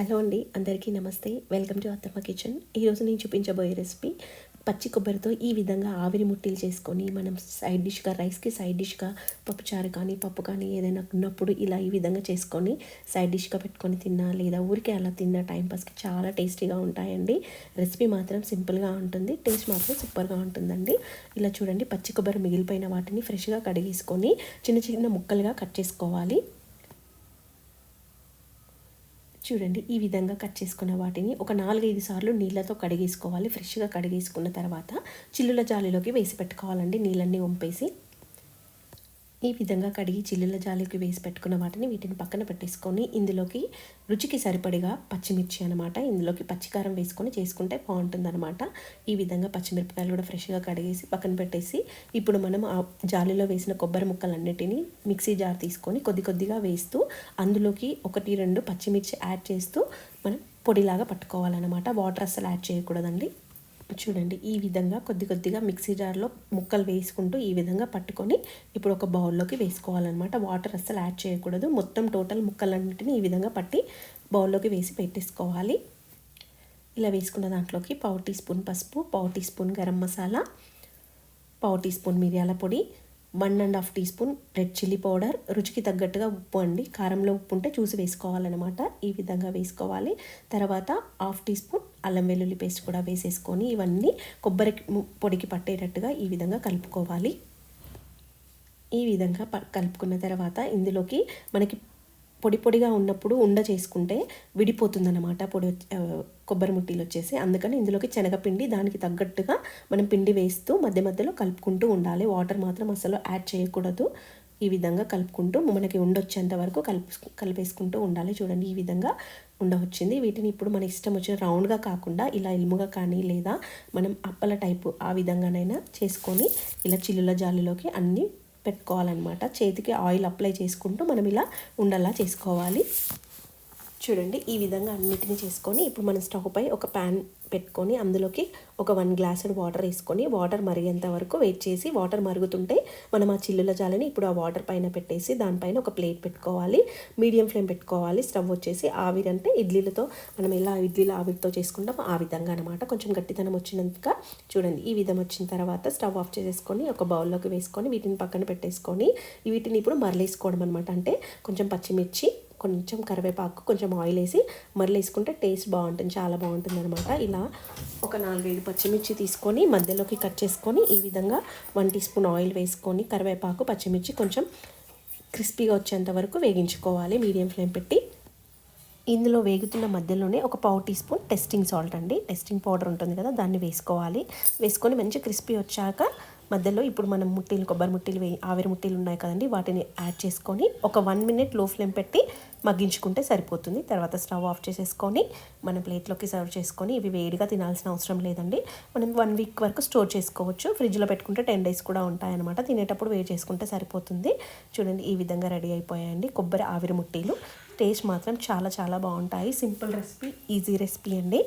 Hello అండి అందరికీ నమస్తే. Welcome to Attamma kitchen. ఈరోజు నేను చూపించబోయే రెసిపీ పచ్చి కొబ్బరితో ఈ విధంగా ఆవిరి ముట్టిలు చేసుకొని మనం సైడ్ డిష్గా రైస్కి సైడ్ డిష్గా పప్పుచారు కానీ పప్పు కానీ ఏదైనా ఉన్నప్పుడు ఇలా ఈ విధంగా చేసుకొని సైడ్ డిష్గా పెట్టుకొని తిన్నా లేదా ఊరికే అలా తిన్న టైంపాస్కి చాలా టేస్టీగా ఉంటాయండి. రెసిపీ మాత్రం సింపుల్గా ఉంటుంది టేస్ట్ మాత్రం సూపర్గా ఉంటుందండి. ఇలా చూడండి పచ్చి కొబ్బరి మిగిలిపోయిన వాటిని ఫ్రెష్గా కడిగేసుకొని చిన్న చిన్న ముక్కలుగా కట్ చేసుకోవాలి. చూడండి ఈ విధంగా కట్ చేసుకున్న వాటిని ఒక నాలుగైదు సార్లు నీళ్ళతో కడిగేసుకోవాలి. ఫ్రెష్గా కడిగేసుకున్న తర్వాత చిల్లుల జాలిలోకి వేసి పెట్టుకోవాలండి. నీళ్ళన్నీ వంపేసి ఈ విధంగా కడిగి చిల్లుల జాలికి వేసి పెట్టుకున్న వాటిని వీటిని పక్కన పెట్టేసుకొని ఇందులోకి రుచికి సరిపడిగా పచ్చిమిర్చి అనమాట ఇందులోకి పచ్చికారం వేసుకొని చేసుకుంటే బాగుంటుందన్నమాట. ఈ విధంగా పచ్చిమిరపకాయలు కూడా ఫ్రెష్గా కడిగేసి పక్కన పెట్టేసి ఇప్పుడు మనం ఆ జాలిలో వేసిన కొబ్బరి ముక్కలన్నిటినీ మిక్సీ జార్ తీసుకొని కొద్ది కొద్దిగా వేస్తూ అందులోకి ఒకటి రెండు పచ్చిమిర్చి యాడ్ చేస్తూ మనం పొడిలాగా పట్టుకోవాలన్నమాట. వాటర్ అస్సలు యాడ్ చేయకూడదండి. చూడండి ఈ విధంగా కొద్ది కొద్దిగా మిక్సీ జార్లో ముక్కలు వేసుకుంటూ ఈ విధంగా పట్టుకొని ఇప్పుడు ఒక బౌల్లోకి వేసుకోవాలన్నమాట. వాటర్ అస్సలు యాడ్ చేయకూడదు. మొత్తం టోటల్ ముక్కలన్నింటినీ ఈ విధంగా పట్టి బౌల్లోకి వేసి పెట్టేసుకోవాలి. ఇలా వేసుకున్న దాంట్లోకి పావు టీ స్పూన్ పసుపు పావు టీ స్పూన్ గరం మసాలా పావు టీ స్పూన్ మిరియాల పొడి one and half teaspoon red chilli powder. రుచికి తగ్గట్టుగా ఉప్పు అండి. కారంలో ఉప్పు ఉంటే చూసి వేసుకోవాలన్నమాట. ఈ విధంగా వేసుకోవాలి. తర్వాత హాఫ్ టీ స్పూన్ అల్లం వెల్లుల్లి పేస్ట్ కూడా వేసేసుకొని ఇవన్నీ కొబ్బరి పొడికి పట్టేటట్టుగా ఈ విధంగా కలుపుకోవాలి. ఈ విధంగా కలుపుకున్న తర్వాత ఇందులోకి మనకి పొడి పొడిగా ఉన్నప్పుడు ఉండ చేసుకుంటే విడిపోతుందన్నమాట. పొడి కొబ్బరి ముట్టీలు వచ్చేసి. అందుకని ఇందులోకి శనగపిండి దానికి తగ్గట్టుగా మనం పిండి వేస్తూ మధ్య మధ్యలో కలుపుకుంటూ ఉండాలి. వాటర్ మాత్రం అసలు యాడ్ చేయకూడదు. ఈ విధంగా కలుపుకుంటూ మనకి ఉండొచ్చేంత వరకు కలుపు కలిపేసుకుంటూ ఉండాలి. చూడండి ఈ విధంగా ఉండవచ్చింది. వీటిని ఇప్పుడు మన ఇష్టం వచ్చిన రౌండ్గా కాకుండా ఇలా ఇల్ముగా కానీ లేదా మనం అప్పల టైపు ఆ విధంగానైనా చేసుకొని ఇలా చిల్లుల జాలిలోకి అన్నీ పెట్టుకోవాలన్నమాట. చేతికి ఆయిల్ అప్లై చేసుకుంటూ మనం ఇలా ఉండలా చేసుకోవాలి. చూడండి ఈ విధంగా అన్నిటిని చేసుకొని ఇప్పుడు మన స్టవ్ పై ఒక ప్యాన్ పెట్టుకొని అందులోకి ఒక వన్ గ్లాస్ వాటర్ వేసుకొని వాటర్ మరిగేంత వరకు వెయిట్ చేసి వాటర్ మరుగుతుంటే మనం ఆ చిల్లుల జాలని ఇప్పుడు ఆ వాటర్ పైన పెట్టేసి దానిపైన ఒక ప్లేట్ పెట్టుకోవాలి. మీడియం ఫ్లేమ్ పెట్టుకోవాలి. స్టవ్ వచ్చేసి ఆవిరంటే ఇడ్లీలతో మనం ఎలా ఇడ్లీలు ఆవిరితో చేసుకుంటామో ఆ విధంగా అనమాట కొంచెం గట్టితనం వచ్చినందుక చూడండి. ఈ విధం వచ్చిన తర్వాత స్టవ్ ఆఫ్ చేసేసుకొని ఒక బౌల్లోకి వేసుకొని వీటిని పక్కన పెట్టేసుకొని వీటిని ఇప్పుడు మరలేసుకోవడం అనమాట అంటే కొంచెం పచ్చిమిర్చి కొంచెం కరివేపాకు కొంచెం ఆయిల్ వేసి మరలు వేసుకుంటే టేస్ట్ బాగుంటుంది చాలా బాగుంటుంది అనమాట ఇలా ఒక నాలుగైదు పచ్చిమిర్చి తీసుకొని మధ్యలోకి కట్ చేసుకొని ఈ విధంగా వన్ టీ స్పూన్ ఆయిల్ వేసుకొని కరివేపాకు పచ్చిమిర్చి కొంచెం క్రిస్పీగా వచ్చేంత వరకు వేగించుకోవాలి మీడియం ఫ్లేమ్ పెట్టి. ఇందులో వేగుతున్న మధ్యలోనే ఒక పావు టీ స్పూన్ టెస్టింగ్ సాల్ట్ అండి. టెస్టింగ్ పౌడర్ ఉంటుంది కదా దాన్ని వేసుకోవాలి. వేసుకొని మంచి క్రిస్పీ వచ్చాక మధ్యలో ఇప్పుడు మనం ముట్టీలు కొబ్బరి ముట్టీలు ఆవిరి ముట్టీలు ఉన్నాయి కదండి వాటిని యాడ్ చేసుకొని ఒక వన్ మినిట్లో ఫ్లేమ్ పెట్టి మగ్గించుకుంటే సరిపోతుంది. తర్వాత స్టవ్ ఆఫ్ చేసేసుకొని మన ప్లేట్లోకి సర్వ్ చేసుకొని ఇవి వేడిగా తినాల్సిన అవసరం లేదండి. మనం వన్ వీక్ వరకు స్టోర్ చేసుకోవచ్చు. ఫ్రిడ్జ్లో పెట్టుకుంటే టెన్ డేస్ కూడా ఉంటాయన్నమాట. తినేటప్పుడు వేడి చేసుకుంటే సరిపోతుంది. చూడండి ఈ విధంగా రెడీ అయిపోయాయండి కొబ్బరి ఆవిరి ముట్టీలు. టేస్ట్ మాత్రం చాలా చాలా బాగుంటాయి. సింపుల్ రెసిపీ ఈజీ రెసిపీ అండి.